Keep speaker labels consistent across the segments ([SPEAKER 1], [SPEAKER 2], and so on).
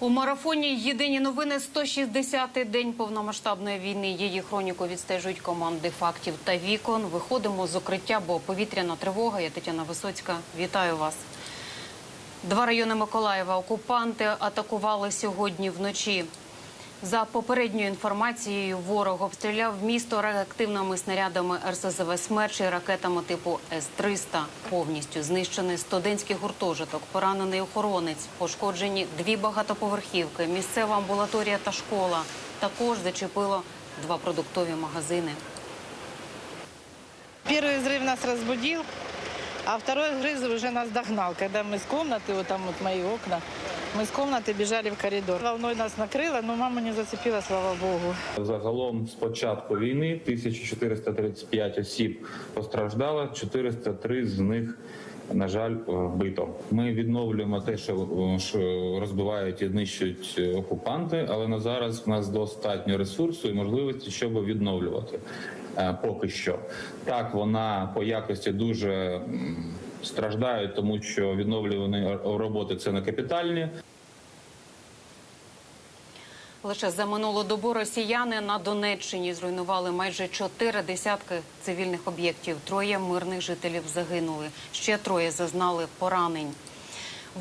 [SPEAKER 1] У марафоні Єдині новини 160-й день повномасштабної війни. Її хроніку відстежують команди фактів та вікон. Виходимо з укриття, бо повітряна тривога. Я Тетяна Висоцька. Вітаю вас. Два райони Миколаєва окупанти атакували сьогодні вночі. За попередньою інформацією, ворог обстріляв місто реактивними снарядами РСЗВ «Смерч» і ракетами типу С-300. Повністю знищений студентський гуртожиток, поранений охоронець, пошкоджені дві багатоповерхівки, місцева амбулаторія та школа. Також зачепило два продуктові магазини.
[SPEAKER 2] Первый взрыв нас разбудил, а второй взрыв уже нас догнал. Когда мы с комнаты, вот там вот мои окна, мы с комнаты бежали в коридор. Волной нас накрыло, но маму не зацепила, слава богу.
[SPEAKER 3] Загалом з початку війни 1435 осіб постраждало, 403 з них, на жаль, вбито. Ми відновлюємо те, що, що розбивають і знищують окупанти, але на зараз в нас достатньо ресурсу і можливості, щоб відновлювати. Е, Поки що так вона по якості дуже м, страждає, тому що відновлювані роботи це не капітальні.
[SPEAKER 1] Лише за минулу добу росіяни на Донеччині зруйнували майже чотири десятки цивільних об'єктів. Троє мирних жителів загинули. Ще троє зазнали поранень.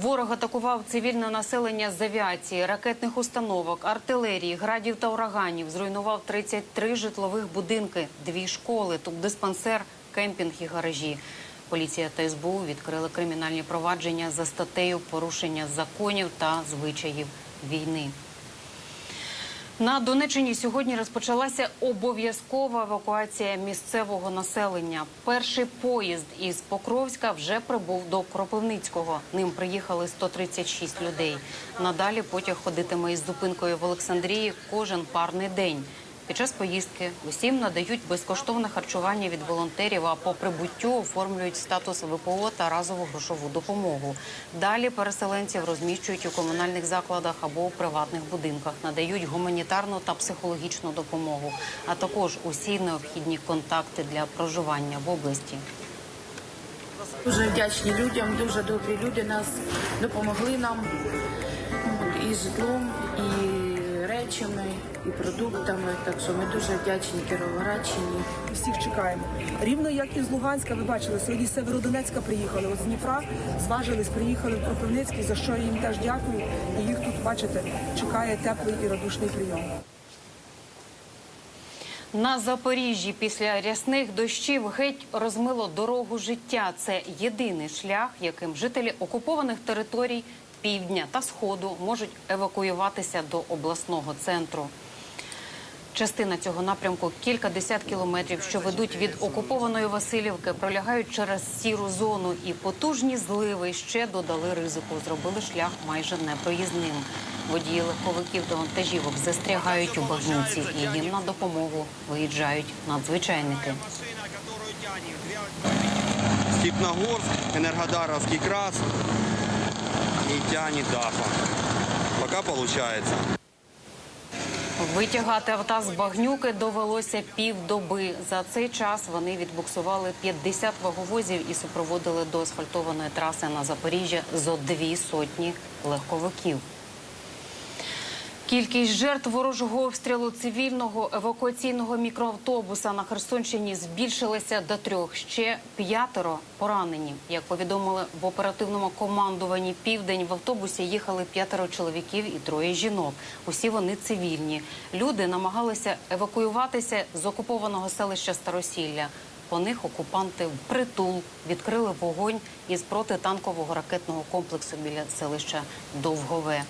[SPEAKER 1] Ворог атакував цивільне населення з авіації, ракетних установок, артилерії, градів та ураганів. Зруйнував 33 житлових будинки, дві школи, тут диспансер, кемпінг і гаражі. Поліція та СБУ відкрили кримінальні провадження за статтею порушення законів та звичаїв війни. На Донеччині сьогодні розпочалася обов'язкова евакуація місцевого населення. Перший поїзд із Покровська вже прибув до Кропивницького. Ним приїхали 136 людей. Надалі потяг ходитиме із зупинкою в Олександрії кожен парний день. Під час поїздки усім надають безкоштовне харчування від волонтерів, а по прибуттю оформлюють статус ВПО та разову грошову допомогу. Далі переселенців розміщують у комунальних закладах або у приватних будинках, надають гуманітарну та психологічну допомогу, а також усі необхідні контакти для проживання в області.
[SPEAKER 4] Дуже вдячні людям, дуже добрі люди нас допомогли нам і житлом, і речами, і продуктами. Так що ми дуже вдячні Кіровоградщині.
[SPEAKER 5] всіх чекаємо. Рівно як і з Луганська, ви бачили, сьогодні з Северодонецька приїхали. От з Дніпра зважились, приїхали в Кропивницький, за що я їм теж дякую. І їх тут, бачите, чекає теплий і радушний прийом.
[SPEAKER 1] На Запоріжжі після рясних дощів геть розмило дорогу життя. Це єдиний шлях, яким жителі окупованих територій півдня та сходу можуть евакуюватися до обласного центру. Частина цього напрямку кілька десят кілометрів, що ведуть від окупованої Васильівки, пролягають через сіру зону, і потужні зливи ще додали ризику. Зробили шлях майже непроїзним. Водії легковиків та вантажівок застрягають у багнюці, і їм на допомогу виїжджають надзвичайники.
[SPEAKER 6] Степногорск, Энергодаровский крас и тянет дафа. Пока получается.
[SPEAKER 1] Витягати авто з багнюки довелося півдоби. За цей час вони відбуксували 50 ваговозів і супроводили до асфальтованої траси на Запоріжжя зо дві сотні легковиків. Кількість жертв ворожого обстрілу цивільного евакуаційного мікроавтобуса на Херсонщині збільшилася до трьох. Ще п'ятеро поранені. Як повідомили в оперативному командуванні Південь, в автобусі їхали п'ятеро чоловіків і троє жінок. Усі вони цивільні. Люди намагалися евакуюватися з окупованого селища Старосілля. По них окупанти впритул відкрили вогонь із протитанкового ракетного комплексу біля селища Довгове.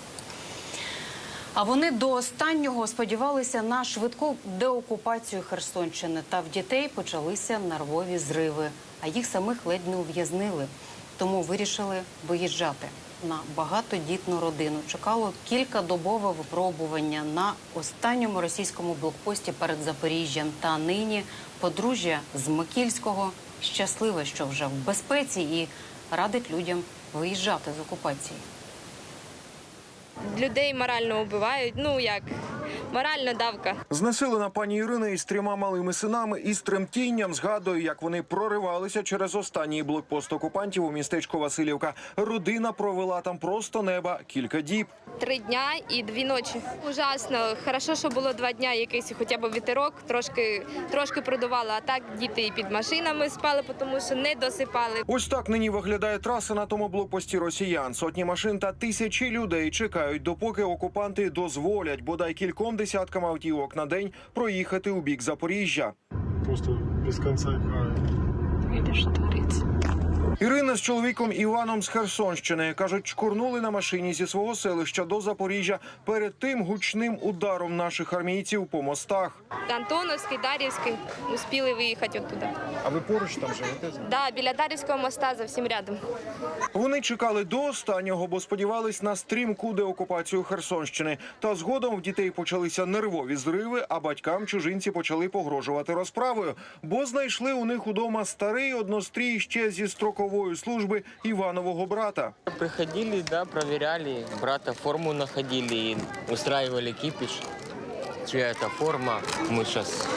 [SPEAKER 1] А вони до останнього сподівалися на швидку деокупацію Херсонщини. Та в дітей почалися нервові зриви, а їх самих ледь не ув'язнили. Тому вирішили виїжджати на багатодітну родину. Чекало кількадобове випробування на останньому російському блокпості перед Запоріжжям. Та нині подружжя з Микільського щасливе, що вже в безпеці, і радить людям виїжджати з окупації.
[SPEAKER 7] Людей морально вбивають. Ну як моральна давка.
[SPEAKER 8] Знесилена пані Ірина із трьома малими синами із тремтінням згадує, як вони проривалися через останній блокпост окупантів у містечко Васильівка. Родина провела там просто неба кілька діб.
[SPEAKER 7] Три дня і дві ночі. Ужасно. Хорошо, що було два дня, якийсь хоча б вітерок, трошки, трошки продувало. А так діти і під машинами спали, тому що не досипали.
[SPEAKER 8] Ось так нині виглядає траса на тому блокпості росіян. Сотні машин та тисячі людей чекають, допоки окупанти дозволять бодай кільком десяткам автівок на день проїхати у бік Запоріжжя.
[SPEAKER 9] просто без конца и края.
[SPEAKER 8] Ірина з чоловіком Іваном з Херсонщини кажуть, чкурнули на машині зі свого селища до Запоріжжя перед тим гучним ударом наших армійців по мостах.
[SPEAKER 7] Антоновський, Дарівський успіли виїхати оттуда.
[SPEAKER 8] А ви поруч там живете?
[SPEAKER 7] Да, біля Дарівського моста зовсім рядом.
[SPEAKER 8] Вони чекали до останнього, бо сподівались на стрімку деокупацію Херсонщини. Та згодом в дітей почалися нервові зриви, а батькам чужинці почали погрожувати розправою, бо знайшли у них удома старий однострій ще зі строкової служби Іванового брата.
[SPEAKER 10] Приходили, да, проверяли, брата форму знаходили, устраивали кипіш. Чья это форма, Ми сейчас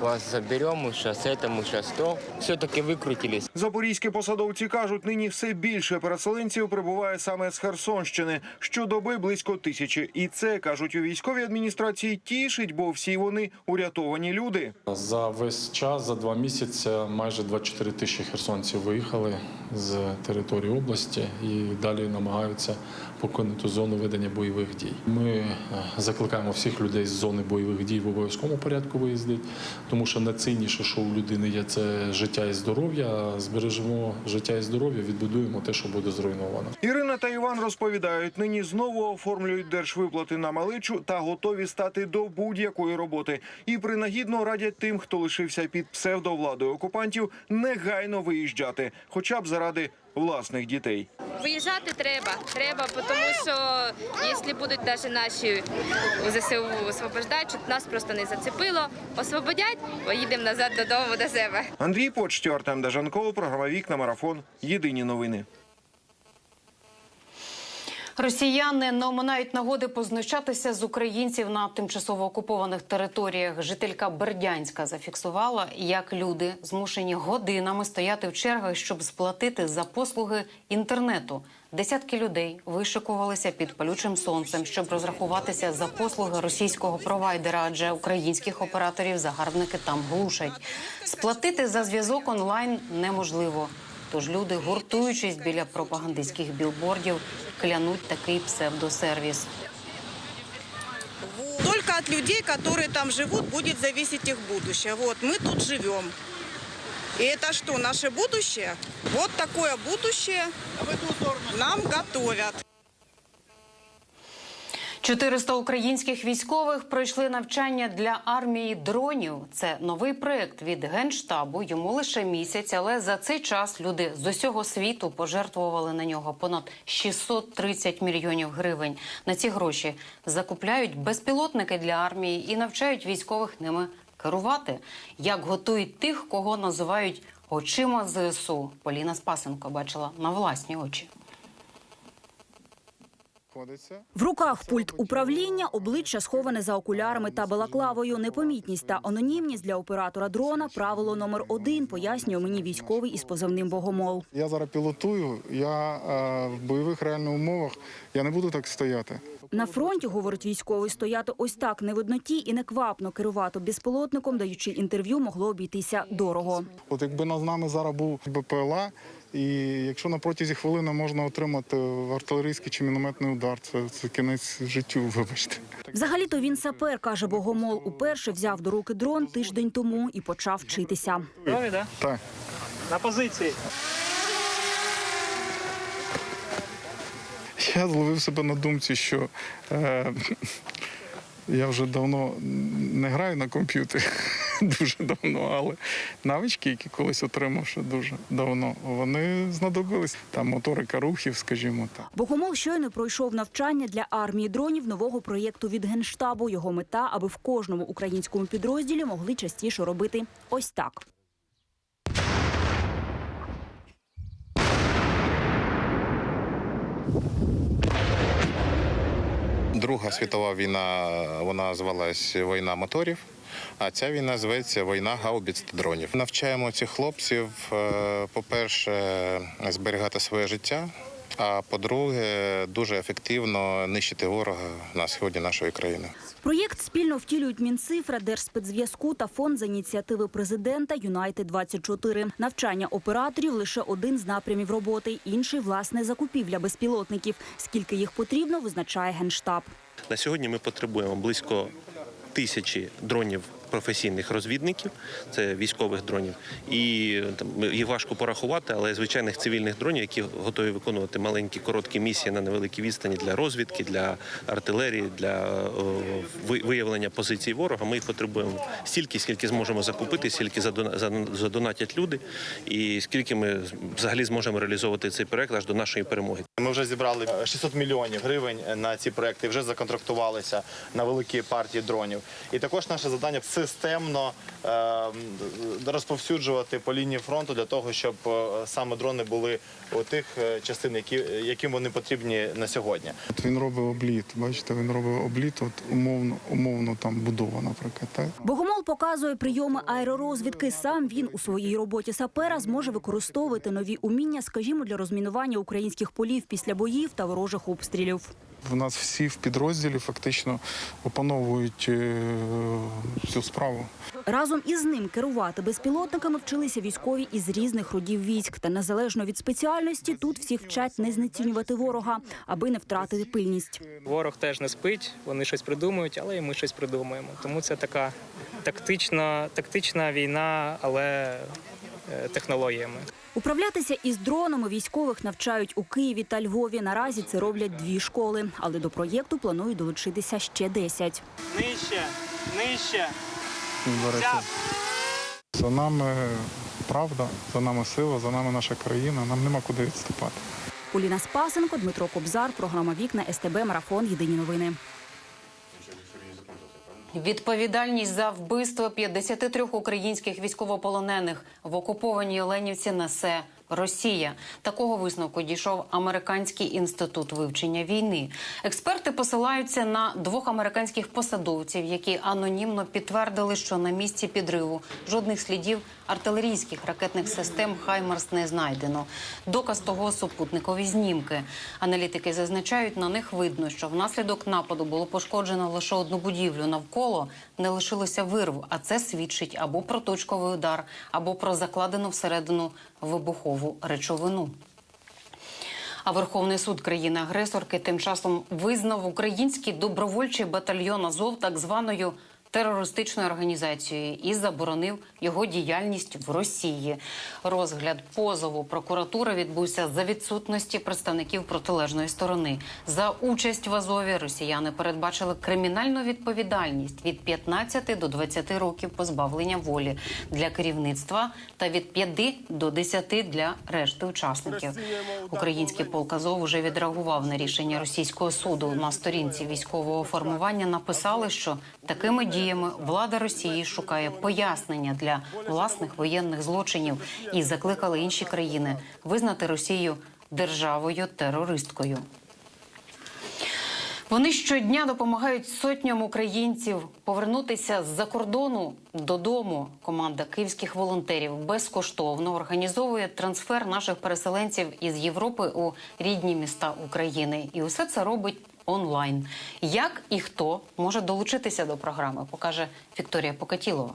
[SPEAKER 10] вас заберем, мы сейчас это, мы сейчас то. Все-таки выкрутились.
[SPEAKER 8] Запорізькі посадовці кажуть, нині все більше переселенців прибуває саме з Херсонщини. Щодоби близько тисячі. І це кажуть у військовій адміністрації тішить, бо всі вони урятовані люди.
[SPEAKER 9] За весь час, за два місяці, майже 24 тисячі херсонців виїхали з території області і далі намагаються покинути зону ведення бойових дій. Ми е, закликаємо всіх людей з зони бойових дій в обов'язковому порядку виїздити, тому що найцінніше, що у людини є, це життя і здоров'я. Збережемо життя і здоров'я, відбудуємо те, що буде зруйновано.
[SPEAKER 8] Ірина та Іван розповідають, нині знову оформлюють держвиплати на маличу та готові стати до будь-якої роботи. І принагідно радять тим, хто лишився під псевдовладою окупантів, негайно виїжджати, хоча б заради власних дітей.
[SPEAKER 7] Виїжджати треба. Треба, тому що якщо будуть навіть наші ЗСУ освобождати, щоб нас просто не зацепило, освободять, поїдемо назад додому до себе.
[SPEAKER 8] Андрій Почтю, Артем Дажанков, програма Вікна Марафон. Єдині новини.
[SPEAKER 1] Росіяни не оминають нагоди познущатися з українців на тимчасово окупованих територіях. Жителька Бердянська зафіксувала, як люди змушені годинами стояти в чергах, щоб сплатити за послуги інтернету. Десятки людей вишикувалися під палючим сонцем, щоб розрахуватися за послуги російського провайдера, адже українських операторів загарбники там глушать. Сплатити за зв'язок онлайн неможливо. Тож люди, гуртуючись біля пропагандистських білбордів, клянуть такий псевдосервіс.
[SPEAKER 11] Только от людей, которые там живут, будет зависеть их будущее. Вот, мы тут живем. И это что, наше будущее? Вот такое будущее нам готовят.
[SPEAKER 1] 400 українських військових пройшли навчання для армії дронів. Це новий проект від генштабу. Йому лише місяць, але за цей час люди з усього світу пожертвували на нього понад 630 мільйонів гривень. На ці гроші закупляють безпілотники для армії і навчають військових ними керувати. Як готують тих, кого називають очима ЗСУ. Поліна Спасенко бачила на власні очі.
[SPEAKER 12] В руках пульт управління, обличчя сховане за окулярами та балаклавою. Непомітність та анонімність для оператора дрона правило номер один, пояснює мені військовий із позивним Богомол.
[SPEAKER 9] Я зараз пілотую, я е, в бойових реальних умовах, я не буду так стояти.
[SPEAKER 12] На фронті, говорить військовий, стояти ось так не в одноті і неквапно керувати безпілотником, даючи інтерв'ю, могло обійтися дорого.
[SPEAKER 9] От якби над нами зараз був БПЛА, і якщо на протязі хвилини можна отримати артилерійський чи мінометний удар, це, це кінець життю, вибачте.
[SPEAKER 12] Взагалі-то він сапер, каже Богомол. Уперше взяв до руки дрон тиждень тому і почав вчитися.
[SPEAKER 9] Так.
[SPEAKER 10] На позиції.
[SPEAKER 9] Я зловив себе на думці, що е, я вже давно не граю на комп'ютері, дуже давно, але навички, які колись отримав ще дуже давно, вони знадобились. Там моторика рухів, скажімо так.
[SPEAKER 12] Богомол щойно пройшов навчання для армії дронів нового проєкту від генштабу. Його мета, аби в кожному українському підрозділі могли частіше робити ось так.
[SPEAKER 13] Друга світова війна вона звалась війна моторів. А ця війна зветься війна гаубіц та дронів. Навчаємо цих хлопців, е, по-перше, зберігати своє життя. А по-друге, дуже ефективно нищити ворога на сході нашої країни.
[SPEAKER 12] Проєкт спільно втілюють Мінцифра, Держспецзв'язку та фонд за ініціативи президента Юнайтед 24 Навчання операторів лише один з напрямів роботи. Інший власне закупівля безпілотників. Скільки їх потрібно, визначає генштаб.
[SPEAKER 14] На сьогодні ми потребуємо близько тисячі дронів професійних розвідників, це військових дронів, і там їх важко порахувати, але звичайних цивільних дронів, які готові виконувати маленькі короткі місії на невеликій відстані для розвідки, для артилерії, для о, виявлення позицій ворога. Ми їх потребуємо стільки, скільки зможемо закупити, скільки задона- задонатять люди, і скільки ми взагалі зможемо реалізовувати цей проект аж до нашої перемоги.
[SPEAKER 15] Ми вже зібрали 600 мільйонів гривень на ці проекти, вже законтрактувалися на великі партії дронів. І також наше завдання системно е, розповсюджувати по лінії фронту для того, щоб е, саме дрони були у тих е, частин, які, яким вони потрібні на сьогодні.
[SPEAKER 16] От він робить обліт. Бачите, він робить обліт, от умовно, умовно там будова, наприклад. Так?
[SPEAKER 12] Богомол показує прийоми аеророзвідки. Сам він у своїй роботі сапера зможе використовувати нові уміння, скажімо, для розмінування українських полів після боїв та ворожих обстрілів.
[SPEAKER 16] У нас всі в підрозділі фактично опановують е, цю справу.
[SPEAKER 12] Разом із ним керувати безпілотниками вчилися військові із різних родів військ. Та незалежно від спеціальності, тут всіх вчать не знецінювати ворога, аби не втратити пильність.
[SPEAKER 17] Ворог теж не спить, вони щось придумують, але і ми щось придумуємо. Тому це така тактична, тактична війна, але е, технологіями.
[SPEAKER 12] Управлятися із дронами військових навчають у Києві та Львові. Наразі це роблять дві школи, але до проєкту планують долучитися ще 10.
[SPEAKER 17] Нижче, нижче.
[SPEAKER 16] За нами правда, за нами сила, за нами наша країна. Нам нема куди відступати.
[SPEAKER 12] Поліна Спасенко, Дмитро Кобзар, програма Вікна СТБ Марафон. Єдині новини.
[SPEAKER 1] Відповідальність за вбивство 53 українських військовополонених в окупованій Оленівці несе Росія. Такого висновку дійшов американський інститут вивчення війни. Експерти посилаються на двох американських посадовців, які анонімно підтвердили, що на місці підриву жодних слідів артилерійських ракетних систем Хаймарс не знайдено. Доказ того супутникові знімки. Аналітики зазначають, на них видно, що внаслідок нападу було пошкоджено лише одну будівлю. Навколо не лишилося вирв, а це свідчить або про точковий удар, або про закладену всередину вибухову речовину. А Верховний суд країни-агресорки тим часом визнав український добровольчий батальйон Азов так званою терористичною організацією і заборонив його діяльність в Росії. Розгляд позову прокуратури відбувся за відсутності представників протилежної сторони. За участь в Азові росіяни передбачили кримінальну відповідальність від 15 до 20 років позбавлення волі для керівництва та від 5 до 10 для решти учасників. Український полк Азов вже відреагував на рішення російського суду. На сторінці військового формування написали, що такими діями влада Росії шукає пояснення для власних воєнних злочинів і закликали інші країни визнати Росію державою терористкою. Вони щодня допомагають сотням українців повернутися з-за кордону додому. Команда київських волонтерів безкоштовно організовує трансфер наших переселенців із Європи у рідні міста України. І усе це робить онлайн. Як і хто може долучитися до програми, покаже Вікторія Покатілова.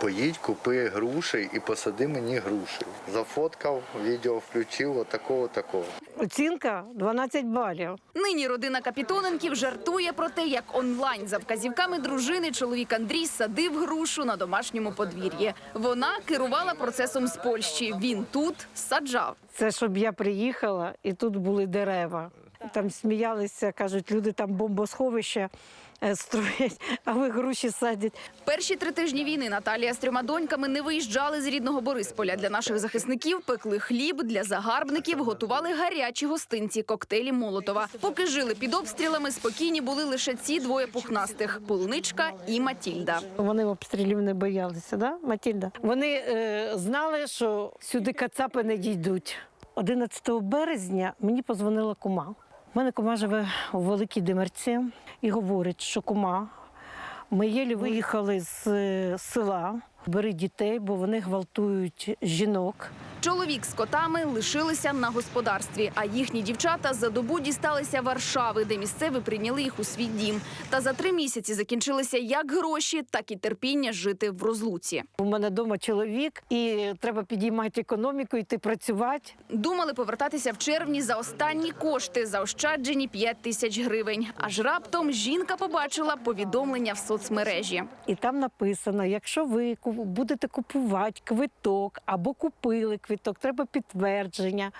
[SPEAKER 18] Поїдь, купи груші і посади мені груші. Зафоткав, відео включив, отакого, такого.
[SPEAKER 19] Оцінка 12 балів.
[SPEAKER 20] Нині родина Капітоненків жартує про те, як онлайн за вказівками дружини чоловік Андрій садив грушу на домашньому подвір'ї. Вона керувала процесом з Польщі. Він тут саджав.
[SPEAKER 19] Це щоб я приїхала і тут були дерева. Там сміялися, кажуть, люди там бомбосховища е, строять, а ви груші садять.
[SPEAKER 20] Перші три тижні війни Наталія з трьома доньками не виїжджали з рідного Борисполя. Для наших захисників пекли хліб, для загарбників готували гарячі гостинці, коктейлі Молотова. Поки жили під обстрілами, спокійні були лише ці двоє пухнастих полуничка і Матільда.
[SPEAKER 19] Вони обстрілів не боялися, да, Матільда? Вони е, знали, що сюди кацапи не дійдуть. 11 березня мені позвонила кума. У мене кума живе у Великій Димерці і говорить, що кума, ми єлі виїхали з е, села, бери дітей, бо вони гвалтують жінок.
[SPEAKER 20] Чоловік з котами лишилися на господарстві, а їхні дівчата за добу дісталися Варшави, де місцеві прийняли їх у свій дім. Та за три місяці закінчилися як гроші, так і терпіння жити в розлуці.
[SPEAKER 19] У мене вдома чоловік, і треба підіймати економіку, йти працювати.
[SPEAKER 20] Думали повертатися в червні за останні кошти, заощаджені 5 тисяч гривень. Аж раптом жінка побачила повідомлення в соцмережі.
[SPEAKER 19] І там написано: якщо ви будете купувати квиток або купили квиток, треба підтвердження.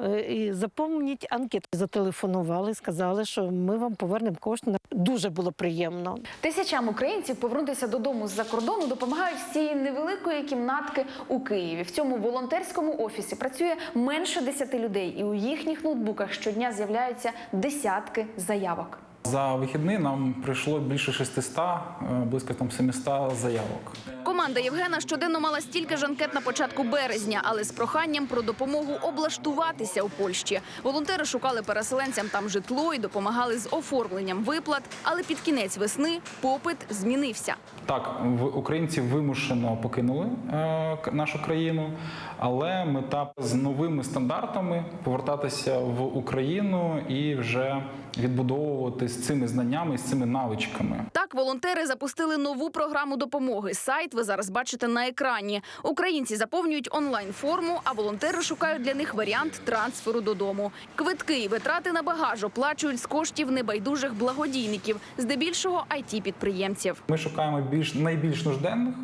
[SPEAKER 19] Е, І заповніть анкету. Зателефонували, сказали, що ми вам повернемо кошти. Дуже було приємно.
[SPEAKER 20] Тисячам українців повернутися додому з-за кордону допомагають з цієї невеликої кімнатки у Києві. В цьому волонтерському офісі працює менше 10 людей, і у їхніх ноутбуках щодня з'являються десятки заявок.
[SPEAKER 21] За вихідний нам прийшло більше 600, е, близько там 700 заявок.
[SPEAKER 20] Команда Євгена щоденно мала стільки ж анкет на початку березня, але з проханням про допомогу облаштуватися у Польщі. Волонтери шукали переселенцям там житло і допомагали з оформленням виплат. Але під кінець весни попит змінився.
[SPEAKER 21] Так, українці вимушено покинули е, нашу країну, але мета з новими стандартами повертатися в Україну і вже відбудовувати з цими знаннями, з цими навичками.
[SPEAKER 20] Так, волонтери запустили нову програму допомоги. Сайт ви зараз бачите на екрані. Українці заповнюють онлайн форму, а волонтери шукають для них варіант трансферу додому. Квитки і витрати на багаж оплачують з коштів небайдужих благодійників, здебільшого it підприємців.
[SPEAKER 21] Ми шукаємо більш найбільш нужденних.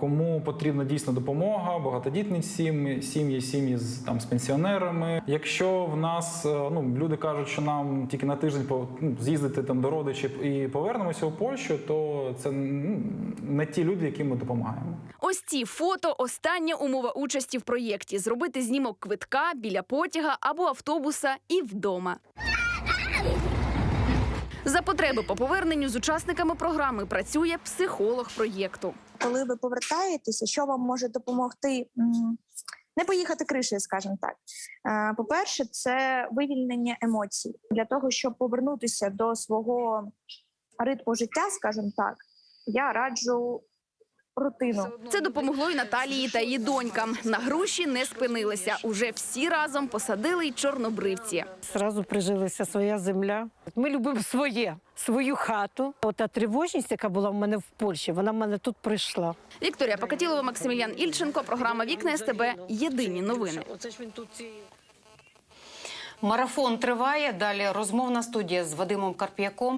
[SPEAKER 21] Кому потрібна дійсно допомога, багатодітні сім'ї, сім'ї, сім'ї з там з пенсіонерами. Якщо в нас е, ну люди кажуть, що нам тільки на тиждень по- ну, з'їздити там до родичів і повернемося у Польщу, то це ну, не ті люди, яким ми допомагаємо.
[SPEAKER 20] Ось ці фото остання умова участі в проєкті: зробити знімок квитка біля потяга або автобуса і вдома. За потреби по поверненню з учасниками програми працює психолог проєкту.
[SPEAKER 22] Коли ви повертаєтеся, що вам може допомогти не поїхати кришею, скажімо так. Е, По-перше, це вивільнення емоцій для того, щоб повернутися до свого ритму життя, скажімо так, я раджу рутину.
[SPEAKER 20] Це допомогло й Наталії та її донькам. На гроші не спинилися. Уже всі разом посадили й чорнобривці.
[SPEAKER 19] Зразу прижилася своя земля. Ми любимо своє, свою хату. Ота тривожність, яка була в мене в Польщі, вона в мене тут прийшла.
[SPEAKER 20] Вікторія Покатілова, Максимілян Ільченко. Програма Вікна СТБ. Єдині новини.
[SPEAKER 19] Оце ж він тут.
[SPEAKER 1] Марафон триває. Далі розмовна студія з Вадимом Карп'яком.